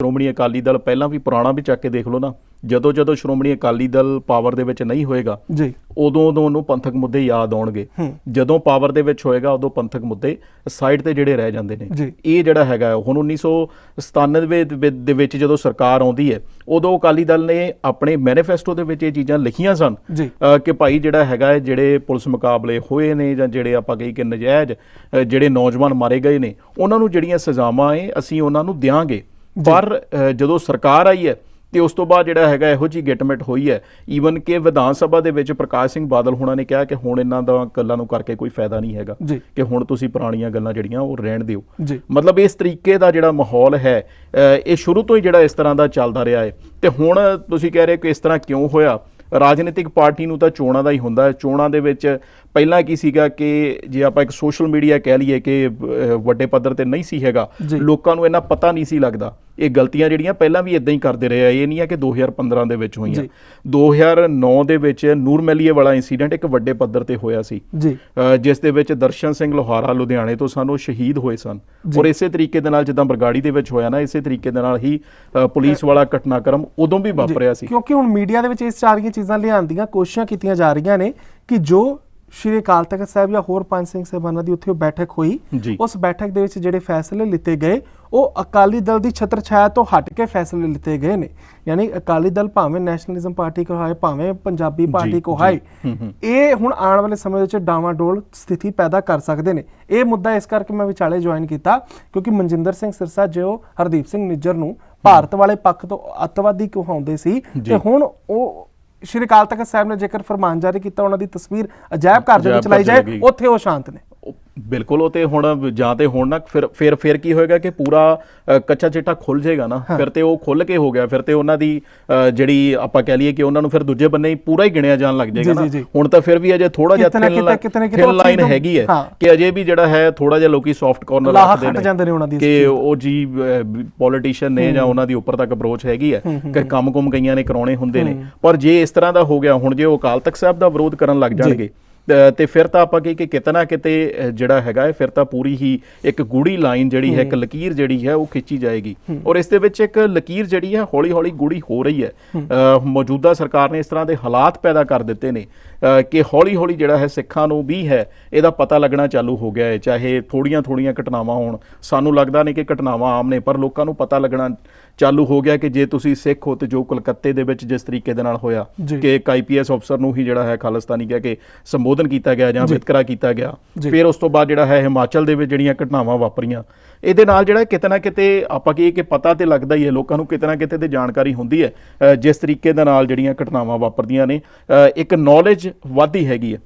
ਸ਼੍ਰੋਮਣੀ ਅਕਾਲੀ ਦਲ ਪਹਿਲਾਂ ਵੀ ਪੁਰਾਣਾ ਵੀ ਚੱਕ ਕੇ ਦੇਖ ਲਓ ਨਾ ਜਦੋਂ ਜਦੋਂ ਸ਼੍ਰੋਮਣੀ ਅਕਾਲੀ ਦਲ ਪਾਵਰ ਦੇ ਵਿੱਚ ਨਹੀਂ ਹੋਏਗਾ ਜੀ। ਉਦੋਂ ਉਦੋਂ ਉਹਨੂੰ ਪੰਥਕ ਮੁੱਦੇ ਯਾਦ ਆਉਣਗੇ। ਜਦੋਂ ਪਾਵਰ ਦੇ ਵਿੱਚ ਹੋਏਗਾ ਉਦੋਂ ਪੰਥਕ ਮੁੱਦੇ ਸਾਈਡ ਤੇ ਜਿਹੜੇ ਰਹਿ ਜਾਂਦੇ ਨੇ। ਇਹ ਜਿਹੜਾ ਹੈਗਾ ਹੁਣ 1997 ਦੇ ਵਿੱਚ ਜਦੋਂ ਸਰਕਾਰ ਆਉਂਦੀ ਹੈ ਉਦੋਂ ਅਕਾਲੀ ਦਲ ਨੇ ਆਪਣੇ ਮੈਨੀਫੈਸਟੋ ਦੇ ਵਿੱਚ ਇਹ ਚੀਜ਼ਾਂ ਲਿਖੀਆਂ ਸਨ ਕਿ ਭਾਈ ਜਿਹੜਾ ਹੈਗਾ ਜਿਹੜੇ ਪੁਲਿਸ ਮੁਕਾਬਲੇ ਹੋਏ ਨੇ ਜਾਂ ਜਿਹੜੇ ਆਪਾਂ ਕਹੀ ਕਿ ਨਜਾਇਜ਼ ਜਿਹੜੇ ਨੌਜਵਾਨ ਮਾਰੇ ਗਏ ਨੇ ਉਹਨਾਂ ਨੂੰ ਜਿਹੜੀਆਂ ਸਜ਼ਾਵਾਂ ਏ ਅਸੀਂ ਉਹਨਾਂ ਨੂੰ ਦਿਆਂਗੇ। ਪਰ ਜਦੋਂ ਸਰਕਾਰ ਆਈ ਹੈ ਤੇ ਉਸ ਤੋਂ ਬਾਅਦ ਜਿਹੜਾ ਹੈਗਾ ਇਹੋ ਜੀ ਗਿਟਮਿਟ ਹੋਈ ਹੈ ਈਵਨ ਕਿ ਵਿਧਾਨ ਸਭਾ ਦੇ ਵਿੱਚ ਪ੍ਰਕਾਸ਼ ਸਿੰਘ ਬਾਦਲ ਹੋਣਾ ਨੇ ਕਿਹਾ ਕਿ ਹੁਣ ਇਹਨਾਂ ਦਾ ਗੱਲਾਂ ਨੂੰ ਕਰਕੇ ਕੋਈ ਫਾਇਦਾ ਨਹੀਂ ਹੈਗਾ। ਕਿ ਹੁਣ ਤੁਸੀਂ ਪੁਰਾਣੀਆਂ ਗੱਲਾਂ ਜਿਹੜੀਆਂ ਉਹ ਰਹਿਣ ਦਿਓ। ਮਤਲਬ ਇਸ ਤਰੀਕੇ ਦਾ ਜਿਹੜਾ ਮਾਹੌਲ ਹੈ ਇਹ ਸ਼ੁਰੂ ਤੋਂ ਹੀ ਜਿਹੜਾ ਇਸ ਤਰ੍ਹਾਂ ਦਾ ਚੱਲਦਾ ਰਿਹਾ ਹੈ। ਤੇ ਹੁਣ ਤੁਸੀਂ ਕਹਿ ਰਹੇ ਹੋ ਕਿ ਇਸ ਤਰ੍ਹਾਂ ਕਿਉਂ ਹੋਇਆ? ਰਾਜਨੀਤਿਕ ਪਾਰਟੀ ਨੂੰ ਤਾਂ ਚੋਣਾਂ ਦਾ ਹੀ ਹੁੰਦਾ ਹੈ। ਚੋਣਾਂ ਦੇ ਵਿੱਚ ਪਹਿਲਾਂ ਕੀ ਸੀਗਾ ਕਿ ਜੇ ਆਪਾਂ ਇੱਕ ਸੋਸ਼ਲ ਮੀਡੀਆ ਕਹਿ ਲਈਏ ਕਿ ਵੱਡੇ ਪੱਧਰ ਤੇ ਨਹੀਂ ਸੀ ਹੈਗਾ। ਲੋਕਾਂ ਨੂੰ ਇਹਨਾਂ ਪਤਾ ਨਹੀਂ ਸੀ ਲੱਗਦਾ। ਇਹ ਗਲਤੀਆਂ ਜਿਹੜੀਆਂ ਪਹਿਲਾਂ ਵੀ ਇਦਾਂ ਹੀ ਕਰਦੇ ਰਹੇ ਆ ਇਹ ਨਹੀਂ ਹੈ ਕਿ 2015 ਦੇ ਵਿੱਚ ਹੋਈਆਂ ਜੀ। 2009 ਦੇ ਵਿੱਚ ਨੂਰ ਮਲੀਏ ਵਾਲਾ ਇਨਸੀਡੈਂਟ ਇੱਕ ਵੱਡੇ ਪੱਧਰ ਤੇ ਹੋਇਆ ਸੀ ਜੀ ਜਿਸ ਦੇ ਵਿੱਚ ਦਰਸ਼ਨ ਸਿੰਘ ਲੋਹਾਰਾ ਲੁਧਿਆਣੇ ਤੋਂ ਸਾਨੂੰ ਸ਼ਹੀਦ ਹੋਏ ਸਨ। ਔਰ ਇਸੇ ਤਰੀਕੇ ਦੇ ਨਾਲ ਜਿੱਦਾਂ ਬਰਗਾੜੀ ਦੇ ਵਿੱਚ ਹੋਇਆ ਨਾ ਇਸੇ ਤਰੀਕੇ ਦੇ ਨਾਲ ਹੀ ਪੁਲਿਸ ਵਾਲਾ ਘਟਨਾਕ੍ਰਮ ਉਦੋਂ ਵੀ ਵਾਪਰਿਆ ਸੀ ਕਿਉਂਕਿ ਹੁਣ ਮੀਡੀਆ ਦੇ ਵਿੱਚ ਇਸ ਸਾਰੀਆਂ ਚੀਜ਼ਾਂ ਲਿਆਉਣ ਦੀਆਂ ਕੋਸ਼ਿਸ਼ਾਂ ਕੀਤੀਆਂ ਜਾ ਰਹੀਆਂ ਨੇ ਕਿ ਜੋ ਸ਼੍ਰੀ ਅਕਾਲ ਤਖਤ ਸਾਹਿਬ ਜਾਂ ਹੋਰ ਪੰਜ ਸਿੰਘ ਸਾਹਿਬਾਨਾਂ ਦੀ ਉੱਥੇ ਬੈਠਕ ਹੋਈ। ਉਸ ਬੈਠਕ ਦੇ ਵਿੱਚ ਜਿਹੜੇ ਫੈਸਲੇ ਲਿੱਤੇ ਗਏ ਉਹ ਅਕਾਲੀ ਦਲ ਦੀ ਛਤਰ ਛਾਇਆ ਤੋਂ ਹਟ ਕੇ ਫੈਸਲੇ ਲਿੱਤੇ ਗਏ ਨੇ ਯਾਨੀ ਅਕਾਲੀ ਦਲ ਭਾਵੇਂ ਨੈਸ਼ਨਲਿਜ਼ਮ ਪਾਰਟੀ ਕੋ ਹਾਏ ਭਾਵੇਂ ਪੰਜਾਬੀ ਪਾਰਟੀ ਕੋ। ਹਾਏ। ਇਹ ਹੁਣ ਆਉਣ ਵਾਲੇ ਸਮੇਂ ਵਿੱਚ ਡਾਵਾਡੋਲ ਸਥਿਤੀ ਪੈਦਾ ਕਰ ਸਕਦੇ ਨੇ ਇਹ ਮੁੱਦਾ ਇਸ ਕਰਕੇ ਮੈਂ ਵਿਚਾਲੇ ਜੁਆਇਨ ਕੀਤਾ ਕਿਉਂਕਿ ਮਨਜਿੰਦਰ ਸਿੰਘ ਸਿਰਸਾ ਜੋ ਹਰਦੀਪ ਸਿੰਘ ਨਿੱਜਰ ਨੂੰ ਭਾਰਤ ਵਾਲੇ ਪੱਖ ਤੋਂ ਅੱਤਵਾਦੀ ਕਹਾਉਂਦੇ ਸੀ। ਤੇ ਹੁਣ ਉਹ ਸ਼੍ਰੀ ਅਕਾਲ ਤਖਤ ਸਾਹਿਬ ਨੇ ਜੇਕਰ ਫਰਮਾਨ ਜਾਰੀ ਕੀਤਾ ਉਹਨਾਂ ਦੀ ਤਸਵੀਰ ਅਜਾਇਬ ਘਰ ਦੇ ਵਿੱਚ ਲਾਈ ਜਾਏ। ਉੱਥੇ ਉਹ ਸ਼ਾਂਤ ਨੇ ਬਿਲਕੁਲ ਉਹ ਤੇ ਹੁਣ ਜਾਂ ਤੇ ਹੁਣ ਨਾ ਫਿਰ ਫਿਰ ਫਿਰ ਕੀ ਹੋਏਗਾ ਕਿ ਪੂਰਾ ਕੱਚਾ ਚਿੱਟਾ ਖੁੱਲ ਜਾਏਗਾ ਨਾ ਫਿਰ ਤੇ ਉਹ ਖੁੱਲ ਕੇ ਹੋ ਗਿਆ ਫਿਰ ਤੇ ਉਹਨਾਂ ਦੀ ਜਿਹੜੀ ਆਪਾਂ ਕਹਿ ਲਈਏ ਕਿ ਉਹਨਾਂ ਨੂੰ ਫਿਰ ਦੂਜੇ ਬੰਨੇ ਹੀ ਪੂਰਾ ਹੀ ਗਿਣਿਆ ਜਾਣ ਲੱਗ ਜਾਏਗਾ ਨਾ। ਹੁਣ ਤਾਂ ਫਿਰ ਵੀ ਅਜੇ ਥੋੜਾ ਜਿਹਾ ਕਿਤੇ ਨਾ thin ਕਿਤੇ- line- ਕਿਤੇ ਨਾ ਕਿਤੇ thin ਉਹ ਚੀਜ਼ line ਨੂੰ- ਹੈਗੀ ਹੈ। ਕਿ ਅਜੇ ਵੀ ਜਿਹੜਾ ਹੈ ਥੋੜਾ ਜਿਹਾ ਲੋਕੀ ਸੌਫਟ ਕਾਰਨਰ ਰੱਖਦੇ ਨੇ ਕਿ ਉਹ ਜੀ ਪੋਲੀਟੀਸ਼ੀਅਨ ਨੇ ਜਾਂ ਉਹਨਾਂ ਦੀ ਉੱਪਰ ਤੱਕ ਅਪਰੋਚ ਹੈਗੀ ਹੈ ਕਿ ਕੰਮ-ਕੁਮ ਕਈਆਂ ਨੇ ਕਰਾਉਣੇ ਹੁੰਦੇ ਨੇ। ਪਰ ਜੇ ਇਸ ਤਰ੍ਹਾਂ ਦਾ ਹੋ ਗਿਆ ਹੁਣ ਜੇ ਉਹ ਅਕਾਲ ਤਖਤ ਸਾਹਿਬ ਦਾ ਵਿਰੋਧ ਕਰਨ ਲੱਗ ਜਾਣਗੇ ਤੇ ਫਿਰ ਤਾਂ ਆਪਾਂ ਕੀ ਕਿ ਕਿਤੇ ਨਾ ਕਿਤੇ ਜਿਹੜਾ ਹੈਗਾ ਹੈ ਫਿਰ ਤਾਂ ਪੂਰੀ ਹੀ ਇੱਕ ਗੂੜੀ ਲਾਈਨ ਜਿਹੜੀ ਹੈ ਇੱਕ ਲਕੀਰ ਜਿਹੜੀ ਹੈ ਉਹ ਖਿੱਚੀ ਜਾਏਗੀ। ਔਰ ਇਸ ਦੇ ਵਿੱਚ ਇੱਕ ਲਕੀਰ ਜਿਹੜੀ ਹੈ ਹੌਲੀ-ਹੌਲੀ ਗੂੜੀ ਹੋ ਰਹੀ ਹੈ। ਮੌਜੂਦਾ ਸਰਕਾਰ ਨੇ ਇਸ ਤਰ੍ਹਾਂ ਦੇ ਹਾਲਾਤ ਪੈਦਾ ਕਰ ਦਿੱਤੇ ਨੇ ਕਿ ਹੌਲੀ-ਹੌਲੀ ਜਿਹੜਾ ਹੈ ਸਿੱਖਾਂ ਨੂੰ ਵੀ ਹੈ ਇਹਦਾ ਪਤਾ ਲੱਗਣਾ ਚਾਲੂ ਹੋ ਗਿਆ ਹੈ। ਚਾਹੇ ਥੋੜੀਆਂ-ਥੋੜੀਆਂ ਘਟਨਾਵਾਂ ਹੋਣ ਸਾਨੂੰ ਲੱਗਦਾ ਨਹੀਂ ਕਿ ਘਟਨਾਵਾਂ ਆਮ ਨੇ ਪਰ ਲੋਕਾਂ ਨੂੰ ਪਤਾ ਲੱਗਣਾ ਚਾਲੂ ਹੋ ਗਿਆ ਕਿ ਜੇ ਤੁਸੀਂ ਸਿੱਖ ਹੋ ਤੇ ਜੋ ਕਲਕੱਤੇ ਦੇ ਵਿੱਚ ਜਿਸ ਤਰੀਕੇ ਦੇ ਨਾਲ ਹੋਇਆ। ਕਿ ਇੱਕ ਆਈਪੀਐਸ ਅਫਸਰ ਨੂੰ ਹੀ ਜਿਹੜਾ ਹੈ ਖਾਲਿਸਤਾਨੀ ਕਹਿ ਕੇ ਸੰਬੋਧਨ ਕੀਤਾ ਗਿਆ ਜਾਂ ਵਿਤਕਰਾ ਕੀਤਾ ਗਿਆ। ਫਿਰ ਉਸ ਤੋਂ ਬਾਅਦ ਜਿਹੜਾ ਹੈ ਹਿਮਾਚਲ ਦੇ ਵਿੱਚ ਜਿਹੜੀਆਂ ਘਟਨਾਵਾਂ ਵਾਪਰੀਆਂ ਇਹਦੇ ਨਾਲ ਜਿਹੜਾ ਕਿਤੇ ਨਾ ਕਿਤੇ ਆਪਾਂ ਕਹੀਏ ਕਿ ਪਤਾ ਤੇ ਲੱਗਦਾ ਹੀ ਹੈ ਲੋਕਾਂ ਨੂੰ ਕਿਤੇ ਨਾ ਕਿਤੇ ਤੇ ਜਾਣਕਾਰੀ ਹੁੰਦੀ ਹੈ ਜਿਸ ਤਰੀਕੇ ਦੇ ਨਾਲ ਜਿਹੜੀਆਂ ਘਟਨਾਵਾਂ ਵਾਪਰਦੀਆਂ ਨੇ ਇੱਕ ਨੌਲੇਜ ਵਾਧੀ ਹੈਗੀ ਹੈ